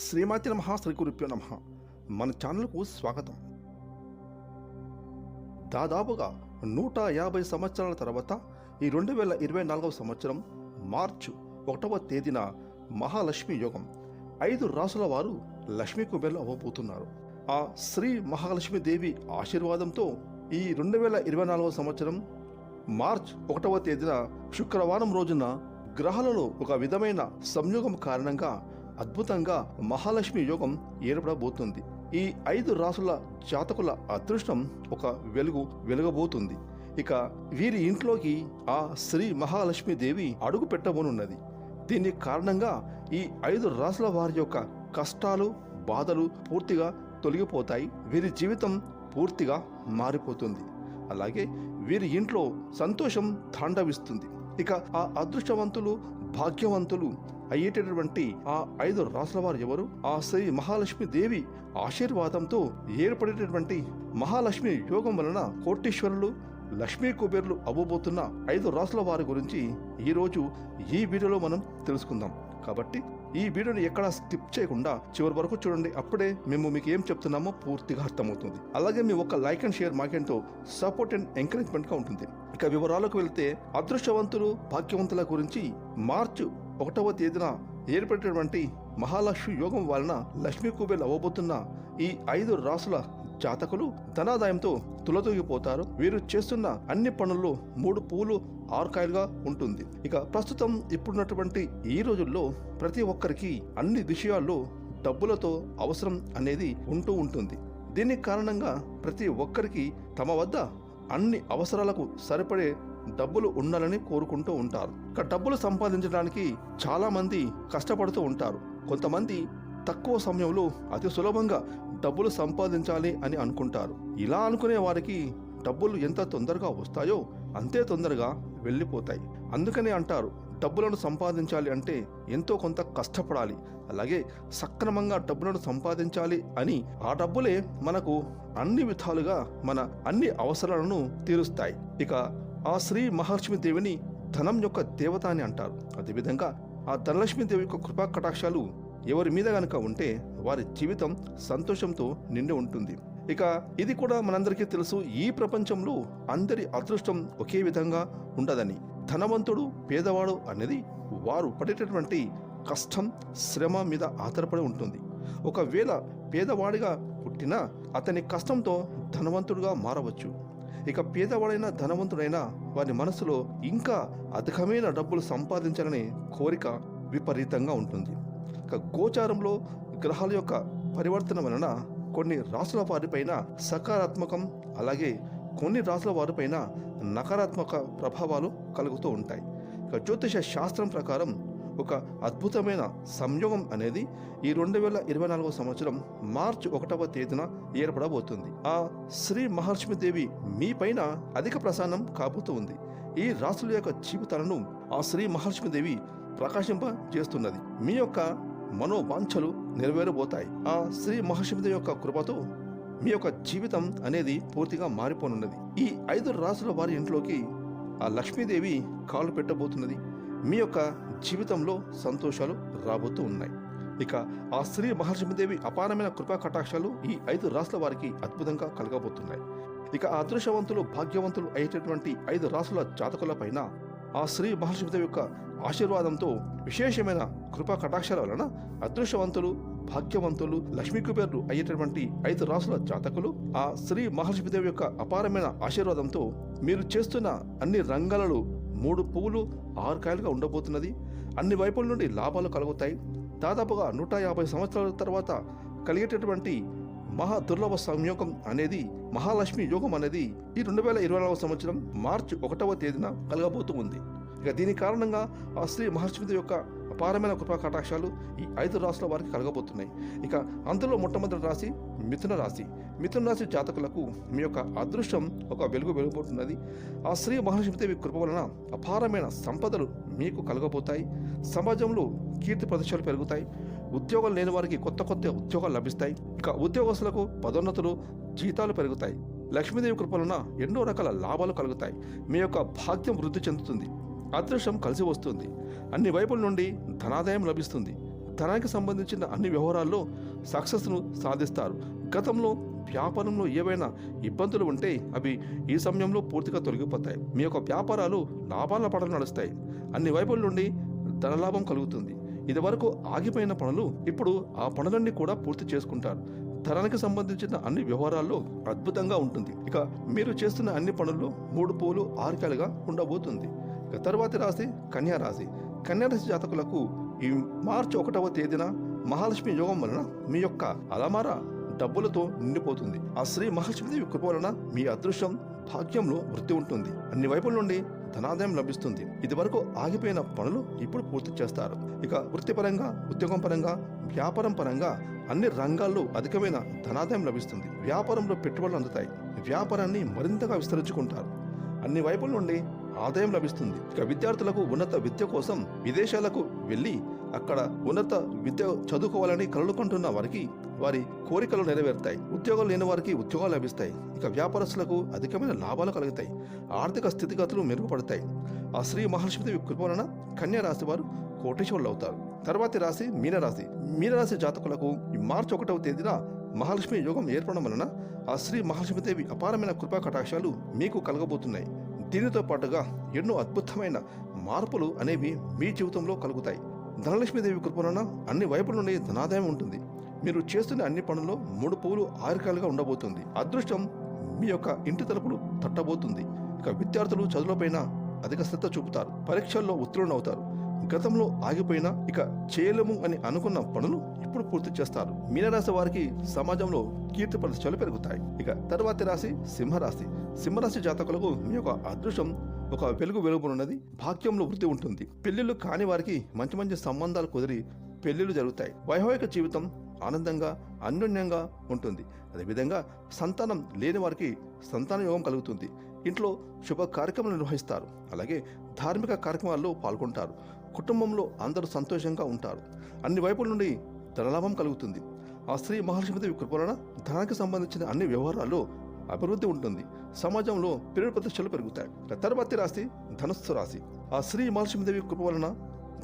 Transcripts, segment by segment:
శ్రీమాతి నమ శ్రీ గురుభ్యో నమ. మన ఛానల్కు స్వాగతం. దాదాపుగా నూట యాభై సంవత్సరాల తర్వాత ఈ రెండు వేల ఇరవై నాలుగవ సంవత్సరం మార్చు ఒకటవ తేదీన మహాలక్ష్మి యోగం. ఐదు రాసుల వారు లక్ష్మీ కుబేర్లు అవ్వబోతున్నారు. ఆ శ్రీ మహాలక్ష్మి దేవి ఆశీర్వాదంతో ఈ రెండు వేల ఇరవై నాలుగవ సంవత్సరం మార్చ్ ఒకటవ తేదీన శుక్రవారం రోజున గ్రహాలలో ఒక విధమైన సంయోగం కారణంగా అద్భుతంగా మహాలక్ష్మి యోగం ఏర్పడబోతుంది. ఈ ఐదు రాసుల జాతకుల అదృష్టం ఒక వెలుగు వెలుగబోతుంది. ఇక వీరి ఇంట్లోకి ఆ శ్రీ మహాలక్ష్మి దేవి అడుగు పెట్టబోనున్నది. దీని కారణంగా ఈ ఐదు రాసుల వారి యొక్క కష్టాలు బాధలు పూర్తిగా తొలగిపోతాయి. వీరి జీవితం పూర్తిగా మారిపోతుంది. అలాగే వీరి ఇంట్లో సంతోషం తాండవిస్తుంది. ఇక ఆ అదృష్టవంతులు భాగ్యవంతులు అయ్యేటటువంటి ఆ ఐదు రాసుల వారు ఎవరు? ఆ శ్రీ మహాలక్ష్మి దేవి ఆశీర్వాదంతో ఏర్పడేటటువంటి మహాలక్ష్మి యోగం వలన కోటీశ్వరులు లక్ష్మీ కుబేర్లు అవ్వబోతున్న ఐదు రాసుల వారి గురించి ఈరోజు ఈ వీడియోలో మనం తెలుసుకుందాం. కాబట్టి ఈ వీడియోని ఎక్కడా స్కిప్ చేయకుండా చివరి వరకు చూడండి. అప్పుడే మేము మీకు ఏం చెప్తున్నామో పూర్తిగా అర్థమవుతుంది. అలాగే మీ ఒక లైక్ అండ్ షేర్ మాకెంతో సపోర్ట్ అండ్ ఎంకరేజ్మెంట్గా ఉంటుంది. ఇక వివరాలకు వెళ్తే అదృష్టవంతులు భాగ్యవంతుల గురించి మార్చు ఒకటవ తేదీన ఏర్పడినటువంటి మహాలక్ష్మి యోగం వలన లక్ష్మీ కుబేర్లు అవ్వబోతున్న ఈ ఐదు రాసుల జాతకులు ధనాదాయంతో తులతూగిపోతారు వీరు చేస్తున్న అన్ని పనుల్లో మూడు పూలు ఆరుకాయలుగా ఉంటుంది. ఇక ప్రస్తుతం ఇప్పుడున్నటువంటి ఈ రోజుల్లో ప్రతి ఒక్కరికి అన్ని విషయాల్లో డబ్బులతో అవసరం అనేది ఉంటూ ఉంటుంది. దీనికి కారణంగా ప్రతి ఒక్కరికి తమ వద్ద అన్ని అవసరాలకు సరిపడే డబ్బులు ఉండాలని కోరుకుంటూ ఉంటారు. ఇక డబ్బులు సంపాదించడానికి చాలా మంది కష్టపడుతూ ఉంటారు. కొంతమంది తక్కువ సమయంలో అతి సులభంగా డబ్బులు సంపాదించాలి అని అనుకుంటారు. ఇలా అనుకునే వారికి డబ్బులు ఎంత తొందరగా వస్తాయో అంతే తొందరగా వెళ్ళిపోతాయి. అందుకనే అంటారు డబ్బులను సంపాదించాలి అంటే ఎంతో కొంత కష్టపడాలి. అలాగే సక్రమంగా డబ్బులను సంపాదించాలి అని ఆ డబ్బులే మనకు అన్ని విధాలుగా మన అన్ని అవసరాలను తీరుస్తాయి. ఇక ఆ శ్రీ మహాలక్ష్మి దేవిని ధనం యొక్క దేవత అని అంటారు. అదేవిధంగా ఆ ధనలక్ష్మి దేవి యొక్క కృపా కటాక్షాలు ఎవరి మీద కనుక ఉంటే వారి జీవితం సంతోషంతో నిండి ఉంటుంది. ఇక ఇది కూడా మనందరికీ తెలుసు ఈ ప్రపంచంలో అందరి అదృష్టం ఒకే విధంగా ఉండదని. ధనవంతుడు పేదవాడు అనేది వారు పడేటటువంటి కష్టం శ్రమ మీద ఆధారపడి ఉంటుంది. ఒకవేళ పేదవాడిగా పుట్టినా అతని కష్టంతో ధనవంతుడుగా మారవచ్చు. ఇక పేదవాడైన ధనవంతుడైనా వారి మనసులో ఇంకా అధికమైన డబ్బులు సంపాదించాలనే కోరిక విపరీతంగా ఉంటుంది. యొక్క గోచారంలో గ్రహాల యొక్క పరివర్తన వలన కొన్ని రాసుల వారిపైన సకారాత్మకం అలాగే కొన్ని రాసుల వారిపైన నకారాత్మక ప్రభావాలు కలుగుతూ ఉంటాయి. ఇక జ్యోతిష శాస్త్రం ప్రకారం ఒక అద్భుతమైన సంయోగం అనేది ఈ రెండు వేల ఇరవై నాలుగవ సంవత్సరం మార్చి ఒకటవ తేదీన ఏర్పడబోతుంది. ఆ శ్రీ మహాలక్ష్మి దేవి మీ పైన అధిక ప్రసానం కాబోతూ ఉంది. ఈ రాసుల యొక్క జీవితాలను ఆ శ్రీ మహాలక్ష్మి దేవి ప్రకాశింప చేస్తున్నది మీ యొక్క మనోవాంఛలు నెరవేరబోతాయి. ఆ శ్రీ మహాలక్ష్మి యొక్క కృపతో మీ యొక్క జీవితం అనేది పూర్తిగా మారిపోనున్నది. ఈ ఐదు రాసుల వారి ఇంట్లోకి ఆ లక్ష్మీదేవి కాలు పెట్టబోతున్నది. మీ యొక్క జీవితంలో సంతోషాలు రాబోతూ ఉన్నాయి. ఇక ఆ శ్రీ మహర్షిమదేవి అపారమైన కృపా కటాక్షాలు ఈ ఐదు రాసుల వారికి అద్భుతంగా కలగబోతున్నాయి. ఇక ఆ అదృష్టవంతులు భాగ్యవంతులు అయ్యేటటువంటి ఐదు రాసుల జాతకుల పైన ఆ శ్రీ మహాలక్ష్మీదేవి యొక్క ఆశీర్వాదంతో విశేషమైన కృపా కటాక్షాల వలన అదృష్టవంతులు భాగ్యవంతులు లక్ష్మీ కుబేర్లు అయ్యేటటువంటి ఐదు రాసుల జాతకులు ఆ శ్రీ మహాలక్ష్మీదేవి యొక్క అపారమైన ఆశీర్వాదంతో మీరు చేస్తున్న అన్ని రంగాలలో మూడు పువ్వులు ఆరు కాయలుగా ఉండబోతున్నది. అన్ని వైపుల నుండి లాభాలు కలుగుతాయి. దాదాపుగా నూట యాభై సంవత్సరాల తర్వాత కలిగేటటువంటి మహా దుర్లభ సంయోగం అనేది మహాలక్ష్మి యోగం అనేది ఈ రెండు వేల ఇరవై నాలుగు సంవత్సరం మార్చి ఒకటవ తేదీన కలగబోతూ ఉంది. ఇక దీని కారణంగా ఆ శ్రీ మహాలక్ష్మి యొక్క అపారమైన కృపా కటాక్షాలు ఈ ఐదు రాసుల వారికి కలగబోతున్నాయి. ఇక అందులో మొట్టమొదటి రాశి మిథున రాశి. మిథున రాశి జాతకులకు మీ యొక్క అదృష్టం ఒక వెలుగు వెలుగుబోతున్నది. ఆ శ్రీ మహాలక్ష్మీదేవి కృప వలన అపారమైన సంపదలు మీకు కలగబోతాయి. సమాజంలో కీర్తి ప్రతిష్టలు పెరుగుతాయి. ఉద్యోగాలు లేని వారికి కొత్త కొత్త ఉద్యోగాలు లభిస్తాయి. ఇక ఉద్యోగస్తులకు పదోన్నతులు జీతాలు పెరుగుతాయి. లక్ష్మీదేవి కృపలన ఎన్నో రకాల లాభాలు కలుగుతాయి. మీ యొక్క భాగ్యం వృద్ధి చెందుతుంది. అదృష్టం కలిసి వస్తుంది. అన్ని వైపుల నుండి ధనాదాయం లభిస్తుంది. ధనానికి సంబంధించిన అన్ని వ్యవహారాల్లో సక్సెస్ను సాధిస్తారు. గతంలో వ్యాపారంలో ఏవైనా ఇబ్బందులు ఉంటే అవి ఈ సమయంలో పూర్తిగా తొలగిపోతాయి. మీ యొక్క వ్యాపారాలు లాభాల పడలు నడుస్తాయి. అన్ని వైపుల నుండి ధనలాభం కలుగుతుంది. ఇదివరకు ఆగిపోయిన పనులు ఇప్పుడు ఆ పనులన్నీ కూడా పూర్తి చేసుకుంటారు. ధనానికి సంబంధించిన అన్ని వ్యవహారాల్లో అద్భుతంగా ఉంటుంది. ఇక మీరు చేస్తున్న అన్ని పనుల్లో మూడు పూలు ఆరికాలుగా ఉండబోతుంది. ఇక తర్వాతి రాశి కన్యా రాశి. కన్యా రాశి జాతకులకు ఈ మార్చి ఒకటవ తేదీన మహాలక్ష్మి యోగం వలన మీ యొక్క అలమార డబ్బులతో నిండిపోతుంది. ఆ శ్రీ మహాలక్ష్మీదేవి కృప వలన మీ అదృష్టం భాగ్యంలో వృద్ధి ఉంటుంది. అన్ని వైపుల నుండి ధనాదాయం లభిస్తుంది. ఇదివరకు ఆగిపోయిన పనులు ఇప్పుడు పూర్తి చేస్తారు. ఇక వృత్తిపరంగా ఉద్యోగం పరంగా వ్యాపారం పరంగా అన్ని రంగాల్లో అధికమైన ధనాదాయం లభిస్తుంది. వ్యాపారంలో పెట్టుబడులు అందుతాయి. వ్యాపారాన్ని మరింతగా విస్తరించుకుంటారు. అన్ని వైపుల నుండి ఆదాయం లభిస్తుంది. ఇక విద్యార్థులకు ఉన్నత విద్య కోసం విదేశాలకు వెళ్ళి అక్కడ ఉన్నత విద్య చదువుకోవాలని కలలుకుంటున్న వారికి వారి కోరికలు నెరవేరుతాయి. ఉద్యోగాలు లేని వారికి ఉద్యోగాలు లభిస్తాయి. ఇక వ్యాపారస్తులకు అధికమైన లాభాలు కలుగుతాయి. ఆర్థిక స్థితిగతులు మెరుగుపడతాయి. ఆ శ్రీ మహాలక్ష్మి కృప వలన కన్యా రాశి వారు కోటేశ్వరులు అవుతారు. తర్వాతి రాశి మీనరాశి. మీనరాశి జాతకులకు మార్చి ఒకటవ తేదీన మహాలక్ష్మి యోగం ఏర్పడడం వలన ఆ శ్రీ మహాలక్ష్మీదేవి అపారమైన కృపా కటాక్షాలు మీకు కలగబోతున్నాయి. దీనితో పాటుగా ఎన్నో అద్భుతమైన మార్పులు అనేవి మీ జీవితంలో కలుగుతాయి. ధనలక్ష్మీదేవి కృపణ అన్ని వైపుల నుండి ధనాదాయం ఉంటుంది. మీరు చేస్తున్న అన్ని పనుల్లో మూడు పువ్వులు ఆరికాలుగా ఉండబోతుంది. అదృష్టం మీ యొక్క ఇంటి తలుపులు తట్టబోతుంది. ఇక విద్యార్థులు చదువులపైన అధిక శ్రద్ధ చూపుతారు. పరీక్షల్లో ఉత్తీర్ణులు అవుతారు. గతంలో ఆగిపోయినా ఇక చేయలేము అని అనుకున్న పనులు ఇప్పుడు పూర్తి చేస్తారు. మీనరాశి వారికి సమాజంలో కీర్తి ప్రతిష్టలు పెరుగుతాయి. ఇక తర్వాతి రాశి సింహరాశి. సింహరాశి జాతకులకు మీ యొక్క అదృష్టం ఒక వెలుగు వెలుగునున్నది భాగ్యంలో వృద్ధి ఉంటుంది. పెళ్ళిళ్ళు కాని వారికి మంచి మంచి సంబంధాలు కుదిరి పెళ్ళిళ్ళు జరుగుతాయి. వైవాహిక జీవితం ఆనందంగా అన్యోన్యంగా ఉంటుంది. అదేవిధంగా సంతానం లేని వారికి సంతాన యోగం కలుగుతుంది. ఇంట్లో శుభ కార్యక్రమాలు నిర్వహిస్తారు. అలాగే ధార్మిక కార్యక్రమాల్లో పాల్గొంటారు. కుటుంబంలో అందరూ సంతోషంగా ఉంటారు. అన్ని వైపుల నుండి ధనలాభం కలుగుతుంది. ఆ స్త్రీ మహాలక్ష్మీదేవి కృప ధనానికి సంబంధించిన అన్ని వ్యవహారాల్లో అభివృద్ధి ఉంటుంది. సమాజంలో పేరు ప్రతిష్టలు పెరుగుతాయి. తర్వాతి రాశి ధనుస్సు రాశి. ఆ శ్రీ మహాలక్ష్మీదేవి కృప వలన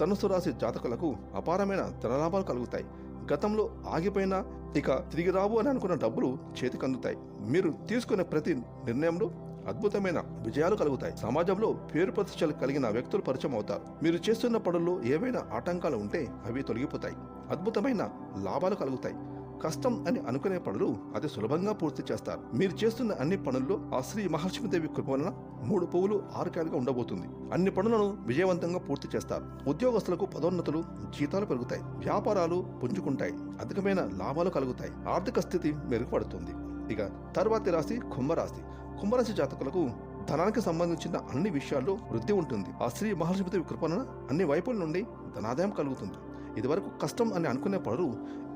ధనుస్సు రాశి జాతకులకు అపారమైన ధనలాభాలు కలుగుతాయి. గతంలో ఆగిపోయిన ఇక తిరిగి రావు అని అనుకున్న డబ్బులు చేతికి అందుతాయి. మీరు తీసుకునే ప్రతి నిర్ణయంలో అద్భుతమైన విజయాలు కలుగుతాయి. సమాజంలో పేరు ప్రతిష్టలు కలిగిన వ్యక్తులు పరిచయం అవుతారు. మీరు చేస్తున్న పనుల్లో ఏవైనా ఆటంకాలు ఉంటే అవి తొలగిపోతాయి. అద్భుతమైన లాభాలు కలుగుతాయి. కష్టం అని అనుకునే పనులు అతి సులభంగా పూర్తి చేస్తారు. మీరు చేస్తున్న అన్ని పనుల్లో ఆ శ్రీ మహాలక్ష్మీదేవి కృప వలన మూడు పువ్వులు ఆరుకాయలుగా ఉండబోతుంది. అన్ని పనులను విజయవంతంగా పూర్తి చేస్తారు. ఉద్యోగస్తులకు పదోన్నతులు జీతాలు పెరుగుతాయి. వ్యాపారాలు పుంజుకుంటాయి. అధికమైన లాభాలు కలుగుతాయి. ఆర్థిక స్థితి మెరుగుపడుతుంది. ఇక తర్వాతి రాశి కుంభరాశి. కుంభరాశి జాతకులకు ధనానికి సంబంధించిన అన్ని విషయాల్లో వృద్ధి ఉంటుంది. ఆ శ్రీ మహాలక్ష్మీదేవి కృపణ అన్ని వైపుల నుండి ధనాదాయం కలుగుతుంది. ఇదివరకు కష్టం అని అనుకునే పనులు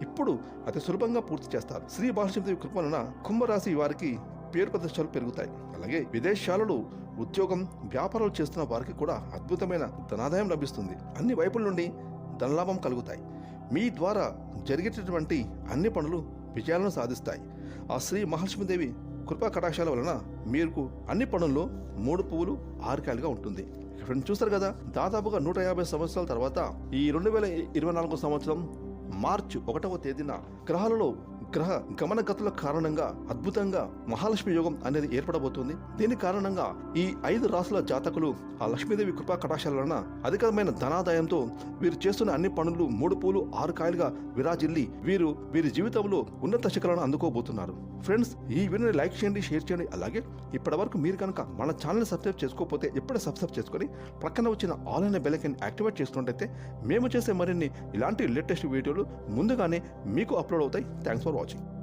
ఇప్పుడు అతి సులభంగా పూర్తి చేస్తారు. శ్రీ మహాష్మిదేవి కృప వలన కుంభరాశి వారికి పేరు ప్రతిష్టలు పెరుగుతాయి. అలాగే విదేశాలలో ఉద్యోగం వ్యాపారాలు చేస్తున్న వారికి కూడా అద్భుతమైన ధనాదాయం లభిస్తుంది. అన్ని వైపుల నుండి ధనలాభం కలుగుతాయి. మీ ద్వారా జరిగేటటువంటి అన్ని పనులు విజయాలను సాధిస్తాయి. ఆ శ్రీ మహాలక్ష్మీదేవి కృపా కటాక్షాల వలన మీకు అన్ని పనుల్లో మూడు పువ్వులు ఆరు కాయలుగా ఉంటుంది. ఫ్రెండ్స్ చూస్తారు కదా దాదాపుగా నూట యాభై సంవత్సరాల తర్వాత ఈ రెండు వేల ఇరవై నాలుగు సంవత్సరం మార్చి ఒకటవ తేదీన గ్రహాలలో గ్రహ గమనగతుల కారణంగా అద్భుతంగా మహాలక్ష్మి యోగం అనేది ఏర్పడబోతుంది. దీని కారణంగా ఈ ఐదు రాసుల జాతకులు ఆ లక్ష్మీదేవి కృపా కటాక్షాల వలన అధికమైన ధనాదాయంతో వీరు చేస్తున్న అన్ని పనులు మూడు పూలు ఆరు కాయలుగా విరాజిల్లి వీరు వీరి జీవితంలో ఉన్నత శిఖరాలను అందుకోబోతున్నారు. ఫ్రెండ్స్ ఈ వీడియోని లైక్ చేయండి షేర్ చేయండి. అలాగే ఇప్పటి వరకు మీరు కనుక మన ఛానల్ సబ్స్క్రైబ్ చేసుకోకపోతే ఇప్పుడే సబ్స్క్రైబ్ చేసుకొని ప్రక్కన వచ్చిన ఆల్ అనే యాక్టివేట్ చేసుకున్నట్టయితే మేము చేసే మరిన్ని ఇలాంటి లేటెస్ట్ వీడియోలు ముందుగానే మీకు అప్లోడ్ అవుతాయి. Thanks for watching.